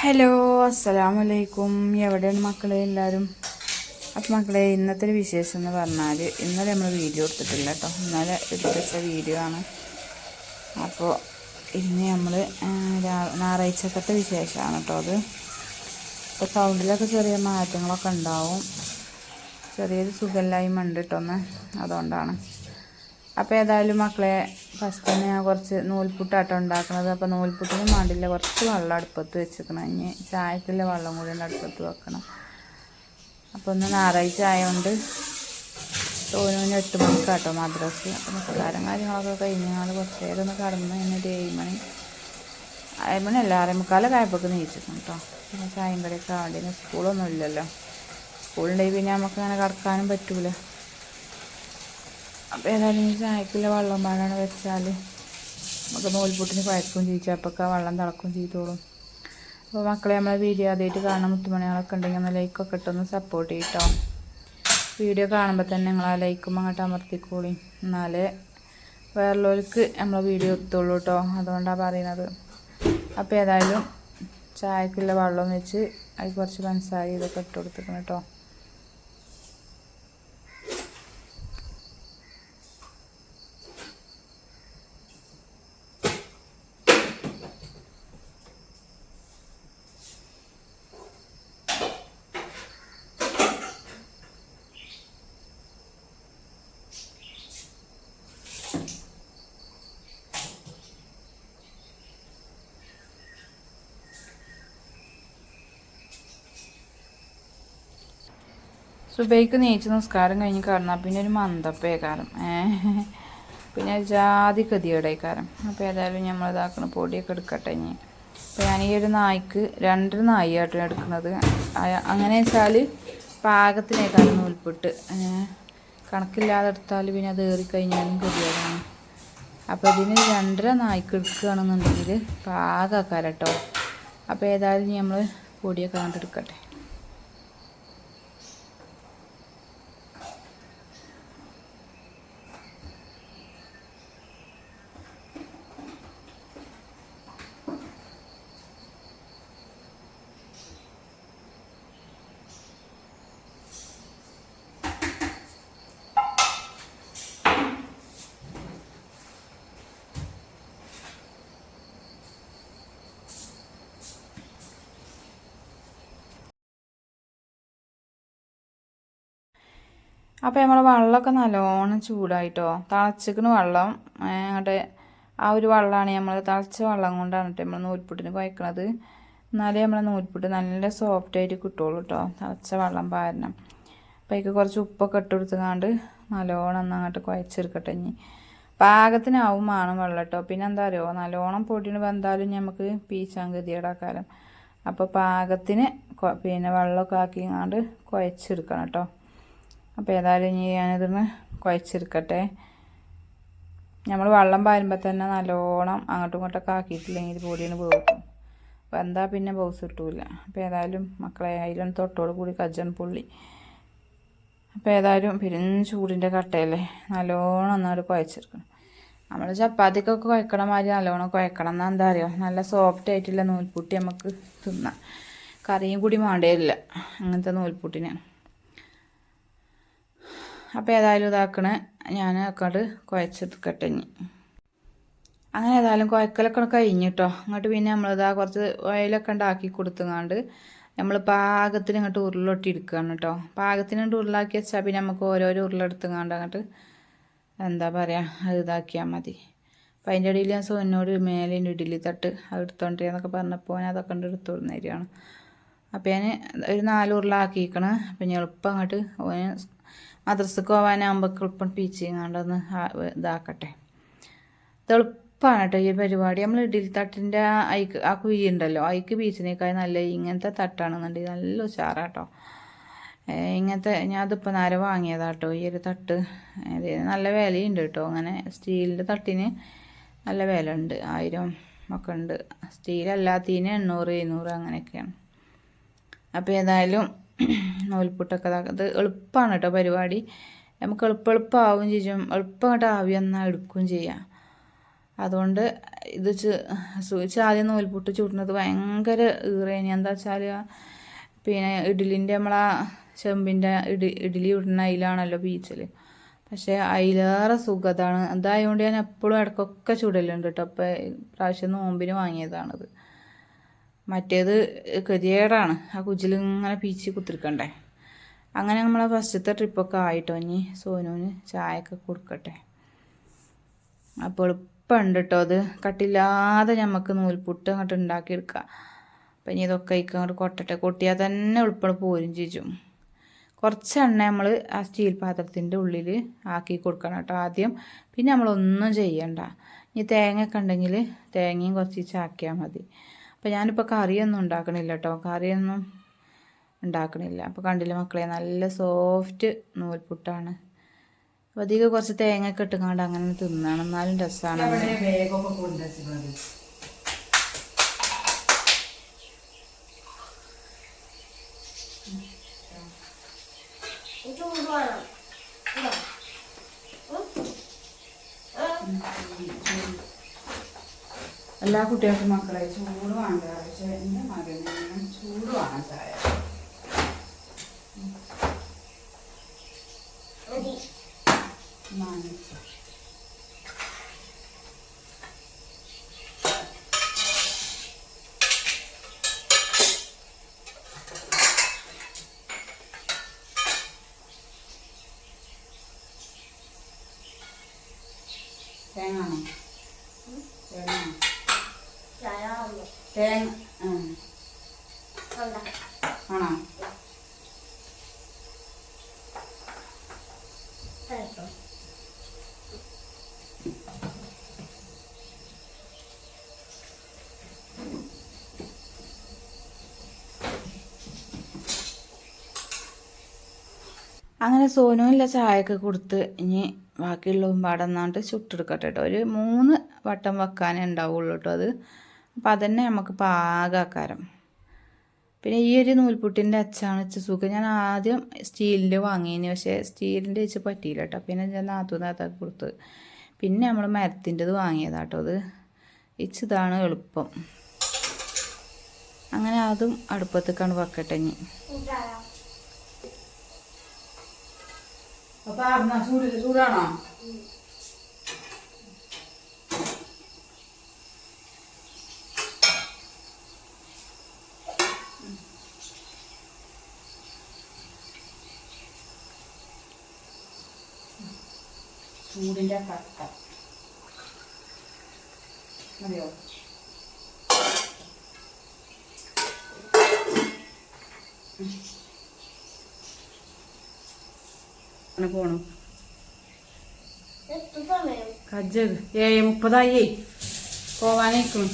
Hello അസ്സലാമലൈക്കും. എവിടെയാണ് മക്കളെ എല്ലാവരും അപ്പം മക്കളെ ഇന്നത്തെ ഒരു വിശേഷം എന്ന് പറഞ്ഞാൽ ഇന്നലെ നമ്മൾ വീഡിയോ എടുത്തിട്ടില്ല കേട്ടോ ഇന്നലെ എടുത്ത വീഡിയോ ആണ്. അപ്പോൾ ഇന്ന് നമ്മൾ ഞായറാഴ്ചക്കത്തെ വിശേഷമാണ് കേട്ടോ അത്. ഇപ്പോൾ സൗണ്ടിലൊക്കെ ചെറിയ മാറ്റങ്ങളൊക്കെ ഉണ്ടാവും. ചെറിയൊരു സുഖമില്ലായ്മ ഉണ്ട് കേട്ടോ ഒന്ന് അതുകൊണ്ടാണ്. അപ്പോൾ ഏതായാലും മക്കളെ ഫസ്റ്റ് തന്നെ ഞാൻ കുറച്ച് നൂൽപുട്ടാട്ടോ ഉണ്ടാക്കുന്നത് അപ്പോൾ നൂൽപുട്ടിന് വേണ്ടില്ല കുറച്ച് വെള്ളം അടുപ്പത്ത് വെച്ചിരിക്കണം ഇനി ചായക്കുള്ള വെള്ളം കൂടി അടുപ്പത്ത് വെക്കണം. അപ്പോൾ ഒന്ന് ഞായറാഴ്ച ആയതുകൊണ്ട് തോന്നുന്ന എട്ട് മണിക്കാട്ടോ മദ്രസ്. നിസ്കാരം കാര്യങ്ങളൊക്കെ കഴിഞ്ഞ് ഞങ്ങൾ കുറച്ച് നേരം ഒന്ന് കടന്ന് കഴിഞ്ഞിട്ട് ഏഴ് മണി ഏഴ് മണി അല്ല ആറേ മുക്കാലൊക്കെ ആയപ്പോൾ നീച്ചിരിക്കണം കേട്ടോ പിന്നെ ചായയും കടയൊക്കെ ആവേണ്ടി? സ്കൂളൊന്നും ഇല്ലല്ലോ. സ്കൂളുണ്ടെങ്കിൽ പിന്നെ നമുക്ക് അങ്ങനെ കടക്കാനും പറ്റൂല. അപ്പോൾ ഏതായാലും ചായക്കുള്ള വെള്ളം പാടാണ് വെച്ചാൽ നമുക്ക് നൂൽപുട്ടിന് കുഴക്കും ചെയ്യിച്ചു അപ്പൊക്കെ വെള്ളം തിളക്കും ചെയ്തോളും. അപ്പോൾ മക്കളെ നമ്മളെ വീഡിയോ ആദ്യമായിട്ട് കാണാൻ മുത്തുമണികളൊക്കെ ഉണ്ടെങ്കിൽ ഒന്ന് ലൈക്കൊക്കെ ഇട്ടൊന്ന് സപ്പോർട്ട് ചെയ്യട്ടോ. വീഡിയോ കാണുമ്പോൾ തന്നെ നിങ്ങൾ ആ ലൈക്കും അങ്ങോട്ട് അമർത്തിക്കോളി. എന്നാലേ വേറുള്ളവർക്ക് നമ്മളെ വീഡിയോ എത്തുള്ളൂ കേട്ടോ അതുകൊണ്ടാണ് പറയുന്നത്. അപ്പോൾ ഏതായാലും ചായക്കുള്ള വെള്ളം വെച്ച് അതിൽ കുറച്ച് പഞ്ചസാര ഇതൊക്കെ ഇട്ട് കൊടുത്തിരിക്കണം കേട്ടോ സുബൈക്ക് നീച്ച് നിസ്കാരം കഴിഞ്ഞ് കിടന്നാൽ പിന്നെ ഒരു മന്ദപ്പേക്കാരം പിന്നെ ജാതി ഗതികേടേക്കാരം അപ്പോൾ ഏതായാലും നമ്മൾ ഇതാക്കണ പൊടിയൊക്കെ എടുക്കട്ടെ ഇനി. അപ്പോൾ ഞാൻ ഈ ഒരു നായ്ക്ക് രണ്ടര നായിയായിട്ട് എടുക്കുന്നത്. അങ്ങനെ വെച്ചാൽ പാകത്തിനേക്കാളും നൂൽപ്പിട്ട് കണക്കില്ലാതെ എടുത്താൽ പിന്നെ അത് ഏറിക്കഴിഞ്ഞാലും ഗതികേടാണ് അപ്പോൾ ഇതിന് രണ്ടര നായ്ക്ക് എടുക്കുകയാണെന്നുണ്ടെങ്കിൽ പാകമാക്കാം കേട്ടോ അപ്പോൾ ഏതായാലും നമ്മൾ പൊടിയൊക്കെ കണ്ടെടുക്കട്ടെ അപ്പോൾ നമ്മൾ വെള്ളമൊക്കെ നല്ലോണം ചൂടായിട്ടോ. തിളച്ചിക്കണ വെള്ളം അങ്ങോട്ട് ആ ഒരു വെള്ളമാണ് നമ്മൾ തിളച്ച വെള്ളം കൊണ്ടാണ് കേട്ടോ നമ്മൾ നൂൽപുട്ടിന് കുഴക്കണത് എന്നാലേ നമ്മളെ നൂൽപുട്ട് നല്ല സോഫ്റ്റ് ആയിട്ട് കിട്ടുള്ളൂ കേട്ടോ തിളച്ച വെള്ളം പാരണം. അപ്പോൾ കുറച്ച് ഉപ്പൊക്കെ ഇട്ട് കൊടുത്തുകൊണ്ട് നല്ലോണം ഒന്ന് അങ്ങോട്ട് കുഴച്ചെടുക്കട്ടെ ഇനി. പാകത്തിനാവും വേണം വെള്ളം കേട്ടോ പിന്നെ എന്താ അറിയുമോ നല്ലോണം പൊടിന് വന്നാലും നമുക്ക് പീച്ചാൻ ഗതിയേടാക്കാരം അപ്പോൾ പാകത്തിന് പിന്നെ വെള്ളമൊക്കെ ആക്കിങ്ങാണ്ട് കുഴച്ചെടുക്കണം കേട്ടോ അപ്പോൾ ഏതായാലും ഇനി ഞാനിതൊന്ന് കുഴച്ചെടുക്കട്ടെ. നമ്മൾ വെള്ളം പാരുമ്പോൾ തന്നെ നല്ലോണം അങ്ങോട്ടും ഇങ്ങോട്ടൊക്കെ ആക്കിയിട്ടില്ലെങ്കിൽ പൊടിയാണ് പോകും അപ്പോൾ എന്താ പിന്നെ ബൗസ് കിട്ടൂല. അപ്പോൾ ഏതായാലും മക്കളെ അതിലൊന്ന് തൊട്ടോട് കൂടി കജൻ പുള്ളി. അപ്പോൾ ഏതായാലും പെരും ചൂടിന്റെ കട്ടയല്ലേ? നല്ലോണം ഒന്നാട് കുഴച്ചെടുക്കണം. നമ്മൾ ചപ്പാത്തിക്കൊക്കെ കുഴക്കണ മാതിരി നല്ലോണം കുഴക്കണം. എന്നാൽ എന്താ അറിയോ? നല്ല സോഫ്റ്റ് ആയിട്ടുള്ള നൂൽപുട്ടി നമുക്ക് തിന്നാം കറിയും കൂടി വേണ്ടേരില്ല അങ്ങനത്തെ നൂൽപുട്ടിന് അപ്പോൾ ഏതായാലും ഇതാക്കണേ. ഞാൻ അങ്ങോട്ട് കുഴച്ചെടുക്കട്ടെ ഇനി. അങ്ങനെ ഏതായാലും കുഴക്കലൊക്കെ കഴിഞ്ഞിട്ടോ. അങ്ങോട്ട് പിന്നെ നമ്മളിതാ കുറച്ച് ഓയിലൊക്കെ ഉണ്ടാക്കി കൊടുത്തുങ്ങാണ്ട് നമ്മൾ പാകത്തിന് ഇങ്ങോട്ട് ഉരുളൊട്ടി എടുക്കുകയാണ് കേട്ടോ പാകത്തിന് ഉരുളാക്കി വെച്ചാൽ പിന്നെ നമുക്ക് ഓരോരോ ഉരുളെടുത്തുങ്ങാണ്ട് അങ്ങോട്ട് എന്താ പറയുക അത് ഇതാക്കിയാൽ മതി. അപ്പം അതിന്റെ ഇടയിൽ ഞാൻ സോനോട് മേലേന്റെ ഇഡ്ഡലി തട്ട് അത് എന്നൊക്കെ പറഞ്ഞപ്പോൾ ഞാൻ അതൊക്കെ ഉണ്ട് എടുത്തു കൊടുന്നേരിയാണ് അപ്പം ഞാൻ ഒരു നാല് ഉരുളാക്കിയിരിക്കണം അപ്പം ഞാൻ എളുപ്പം അങ്ങോട്ട് ഓന് മദ്രസക്ക് പോകാനാകുമ്പോൾ എളുപ്പം പീച്ചിങ്ങാണ്ടൊന്ന് ഇതാക്കട്ടെ. ഇത് എളുപ്പമാണ് കേട്ടോ ഈ പരിപാടി. നമ്മൾ ഇഡ്ഡലി തട്ടിന്റെ ഐക്ക് ആ കുഴി ഉണ്ടല്ലോ ഐക്ക് പീച്ചിനേക്കാൾ നല്ല ഇങ്ങനത്തെ തട്ടാണെന്നുണ്ടെങ്കിൽ നല്ല ഉഷാറാട്ടോ. ഇങ്ങനത്തെ ഞാൻ അതിപ്പോൾ നേരെ വാങ്ങിയതാട്ടോ ഈ ഒരു തട്ട്. നല്ല വിലയുണ്ട് കേട്ടോ അങ്ങനെ സ്റ്റീലിന്റെ തട്ടിന് നല്ല വില ഉണ്ട് ആയിരം ഒക്കെ ഉണ്ട്. സ്റ്റീലല്ലാത്തതിന് എണ്ണൂറ് എഴുന്നൂറ് അങ്ങനെയൊക്കെയാണ്. അപ്പോൾ ഏതായാലും നൂൽപുട്ടൊക്കെ അത് എളുപ്പമാണ് കേട്ടോ പരിപാടി. നമുക്ക് എളുപ്പം എളുപ്പമാവും ചെയ്യും. എളുപ്പം അങ്ങോട്ട് ആവി എന്നാൽ എടുക്കുകയും ചെയ്യാം. അതുകൊണ്ട് ഇത് സൂചിച്ച് ആദ്യം നൂൽപുട്ട് ചൂട്ടുന്നത് ഭയങ്കര ഈറേനി. എന്താ വെച്ചാൽ പിന്നെ ഇഡലിന്റെ നമ്മളാ ചെമ്പിന്റെ ഇഡി ഇഡലി ഇടുന്ന അതിലാണല്ലോ ബീച്ചിൽ പക്ഷേ അതിലേറെ സുഖതാണ് അതായതുകൊണ്ട് ഞാൻ എപ്പോഴും ഇടയ്ക്കൊക്കെ ചുടലുണ്ട് കേട്ടോ. അപ്പോൾ പ്രാവശ്യം നോമ്പിന് വാങ്ങിയതാണത്. മറ്റേത് ഗതികേടാണ്. ആ കുജിൽ ഇങ്ങനെ പീച്ച് കുത്തിരിക്കണ്ടേ. അങ്ങനെ നമ്മളെ ഫസ്റ്റത്തെ ട്രിപ്പൊക്കെ ആയിട്ടോ ഇനി സോനുവിന് ചായയൊക്കെ കൊടുക്കട്ടെ. അപ്പോൾ എളുപ്പമുണ്ട് കേട്ടോ അത്. കട്ടില്ലാതെ നമുക്ക് നൂൽപുട്ട് അങ്ങോട്ട് ഉണ്ടാക്കിയെടുക്കാം അപ്പം ഇനി ഇതൊക്കെ അങ്ങോട്ട് കൊട്ടട്ടെ. കൊട്ടിയാൽ തന്നെ എളുപ്പം പോരും ചേച്ചും കുറച്ച് എണ്ണ നമ്മൾ ആ സ്റ്റീൽ പാത്രത്തിന്റെ ഉള്ളിൽ ആക്കി കൊടുക്കണം കേട്ടോ ആദ്യം. പിന്നെ നമ്മളൊന്നും ചെയ്യണ്ട. ഇനി തേങ്ങ ഒക്കെ ഉണ്ടെങ്കിൽ തേങ്ങയും കുറച്ച് ചാക്കിയാൽ മതി. അപ്പോൾ ഞാനിപ്പോൾ കറിയൊന്നും ഉണ്ടാക്കണില്ല കേട്ടോ കറിയൊന്നും ഉണ്ടാക്കണില്ല. അപ്പോൾ കണ്ടില്ല മക്കളെ നല്ല സോഫ്റ്റ് നൂൽപുട്ടാണ്. അപ്പോൾ അധികം കുറച്ച് തേങ്ങ ഒക്കെ ഇട്ടുകൊണ്ട് അങ്ങനെ തിന്നണം. എന്നാലും രസമാണ് വേഗമൊക്കെ എല്ലാ കുട്ടികൾക്കും മക്കളെ ചൂട് വേണ്ട. പക്ഷെ എന്റെ മകന് ചൂട് വേണം ചായ. തേങ്ങ ആണോ തേങ്ങ. ആണോ? അങ്ങനെ സോനുവിന്റെ ചായയൊക്കെ കൊടുത്ത് ഇനി ബാക്കിയുള്ളതും പാടന്നാണ്ട് ചുട്ടെടുക്കട്ടെ കേട്ടോ ഒരു മൂന്ന് വട്ടം വെക്കാനേ ഉണ്ടാവുള്ളൂ കേട്ടോ അത്. അപ്പം അതന്നെ നമുക്ക് പാകാക്കാരം പിന്നെ ഈ ഒരു നൂൽപുട്ടിന്റെ അച്ചാണ് ഇച്ച സുഖം. ഞാൻ ആദ്യം സ്റ്റീലിന്റെ വാങ്ങിയതിന് പക്ഷേ സ്റ്റീലിന്റെ വെച്ച് പറ്റിയില്ല കേട്ടോ പിന്നെ ഞാൻ നാത്തൂന്നാത്താക്കി കൊടുത്ത്. പിന്നെ നമ്മൾ മരത്തിന്റെത് വാങ്ങിയതാട്ടോ അത്. ഇച്ചതാണ് എളുപ്പം. അങ്ങനെ അതും അടുപ്പത്തേക്കാണ് വെക്കട്ടെ ഇനി. അപ്പോൾ ചൂടാണോ? ചൂടിന്റെ കട്ട. മതിയോ? അങ്ങനെ പോണു. കജ്ജത് ഏഴ് മുപ്പതായി. പോവാനേക്കും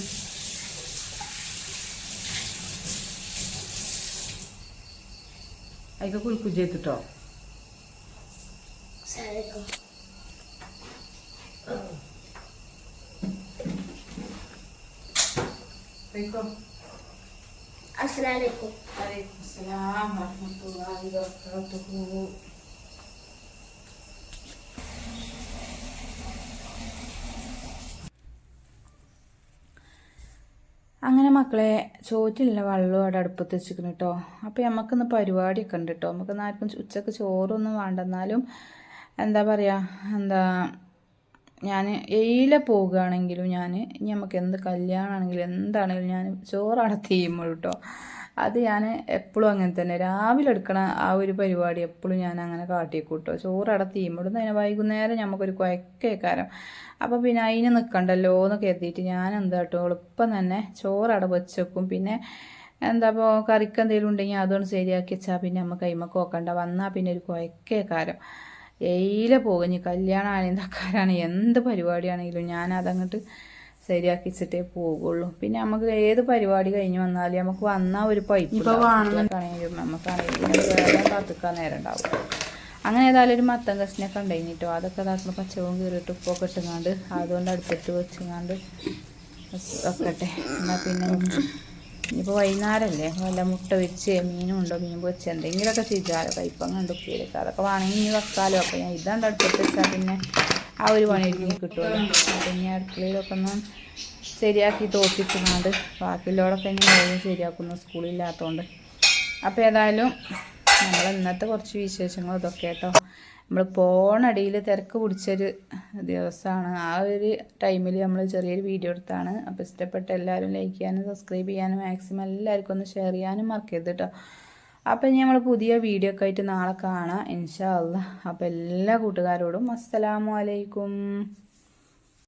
അതിക്ക് കുളിക്കു അസ്സലാമലൈക്കും വലൈക്കും അസ്സലാം വറഹ്മത്തുള്ളാഹി വബറകാതുഹു അങ്ങനെ മക്കളെ ചോറ്റില്ല വെള്ളം അവിടെ അടുപ്പത്ത് വെച്ചിരിക്കുന്നു കേട്ടോ അപ്പോൾ നമുക്കിന്ന് പരിപാടിയൊക്കെ ഉണ്ട് കേട്ടോ നമുക്ക് ആർക്കും ഉച്ചയ്ക്ക് ചോറൊന്നും വേണ്ട. എന്നാലും എന്താ പറയുക എന്താ ഞാൻ എയിലെ പോകുകയാണെങ്കിലും ഞാൻ നമുക്ക് എന്ത് കല്യാണമാണെങ്കിലും എന്താണെങ്കിലും ഞാൻ ചോറാണ് തീയുമ്പോൾ കേട്ടോ അത് ഞാൻ എപ്പോഴും അങ്ങനെ തന്നെ. രാവിലെ എടുക്കണ ആ ഒരു പരിപാടി എപ്പോഴും ഞാൻ അങ്ങനെ കാട്ടിക്കൂട്ടോ ചോറട തീയുമ്പോഴും അതിനെ വൈകുന്നേരം നമുക്കൊരു കുഴക്കേക്കാരം അപ്പോൾ പിന്നെ അതിന് നിൽക്കണ്ടല്ലോ എന്ന് കരുതിയിട്ട് ഞാൻ എന്താ കേട്ടോ എളുപ്പം തന്നെ ചോറട വെച്ച് വെക്കും പിന്നെ എന്താ ഇപ്പോൾ കറിക്ക് എന്തെങ്കിലും ഉണ്ടെങ്കിൽ അതൊന്ന് ശരിയാക്കി വെച്ചാൽ പിന്നെ നമുക്ക് കൈമക്ക് നോക്കണ്ട. വന്നാൽ പിന്നെ ഒരു കുഴക്കേക്കാരം എയിലെ പോകും. കല്യാണം എന്താക്കാരാണ് എന്ത് പരിപാടിയാണെങ്കിലും ഞാനതങ്ങോട്ട് ശരിയാക്കിച്ചിട്ടേ പോകുള്ളൂ. പിന്നെ നമുക്ക് ഏത് പരിപാടി കഴിഞ്ഞ് വന്നാലും നമുക്ക് വന്നാൽ ഒരു പൈപ്പ് ആണെങ്കിലും നമുക്കാണെങ്കിലും വേറെ കാത്തിക്കാൻ നേരം ഉണ്ടാവും. അങ്ങനെ ഏതായാലും ഒരു മത്തം കഷ്ണൊക്കെ ഉണ്ടായിട്ടോ അതൊക്കെ ഇതാക്കുന്ന പച്ചവും കീറിയിട്ട് ഉപ്പൊക്കെ ഇട്ടുങ്ങാണ്ട് അതുകൊണ്ട് അടുത്തിട്ട് വെച്ചുങ്ങാണ്ട് വെക്കട്ടെ. എന്നാൽ പിന്നെ. ഇനിയിപ്പോൾ വൈകുന്നേരമല്ലേ വല്ല മുട്ട വെച്ച് മീനും ഉണ്ടോ? മീൻ പൊരിച്ച് എന്തെങ്കിലുമൊക്കെ ചെയ്താലോ കയ്പങ്ങ ഉണ്ട് ഉപ്പേരൊക്കെ അതൊക്കെ വേണമെങ്കിൽ ഇനി വെക്കാലോ. അപ്പോൾ ഞാൻ ഇതാണ്ട് അടുപ്പത്ത് വെച്ചാൽ പിന്നെ ആ ഒരു പണി ഒരുങ്ങി കിട്ടുമല്ലോ അപ്പം ഇനി അടുക്കളയിലൊക്കെ ഒന്ന് ശരിയാക്കി തോപ്പിക്കുന്നുണ്ട് ബാക്കിയുള്ളവരൊക്കെ ഇനി വേഗം ശരിയാക്കുന്നു. സ്കൂളില്ലാത്തതുകൊണ്ട് അപ്പോൾ ഏതായാലും നമ്മൾ ഇന്നത്തെ കുറച്ച് വിശേഷങ്ങൾ ഇതൊക്കെ കേട്ടോ. നമ്മൾ പോണടിയിൽ തിരക്ക് പിടിച്ചൊരു ദിവസമാണ് ആ ഒരു ടൈമിൽ നമ്മൾ ചെറിയൊരു വീഡിയോ എടുത്താണ്. അപ്പോൾ ഇഷ്ടപ്പെട്ട എല്ലാവരും ലൈക്ക് ചെയ്യാനും സബ്സ്ക്രൈബ് ചെയ്യാനും മാക്സിമം എല്ലാവർക്കും ഒന്ന് ഷെയർ ചെയ്യാനും മറക്കരുത് കേട്ടോ അപ്പം നമ്മൾ പുതിയ വീഡിയോ ഒക്കെ ആയിട്ട് നാളെ കാണാം. ഇൻഷാ അള്ളാ. അപ്പോൾ എല്ലാ കൂട്ടുകാരോടും അസ്സലാമു അലൈക്കും.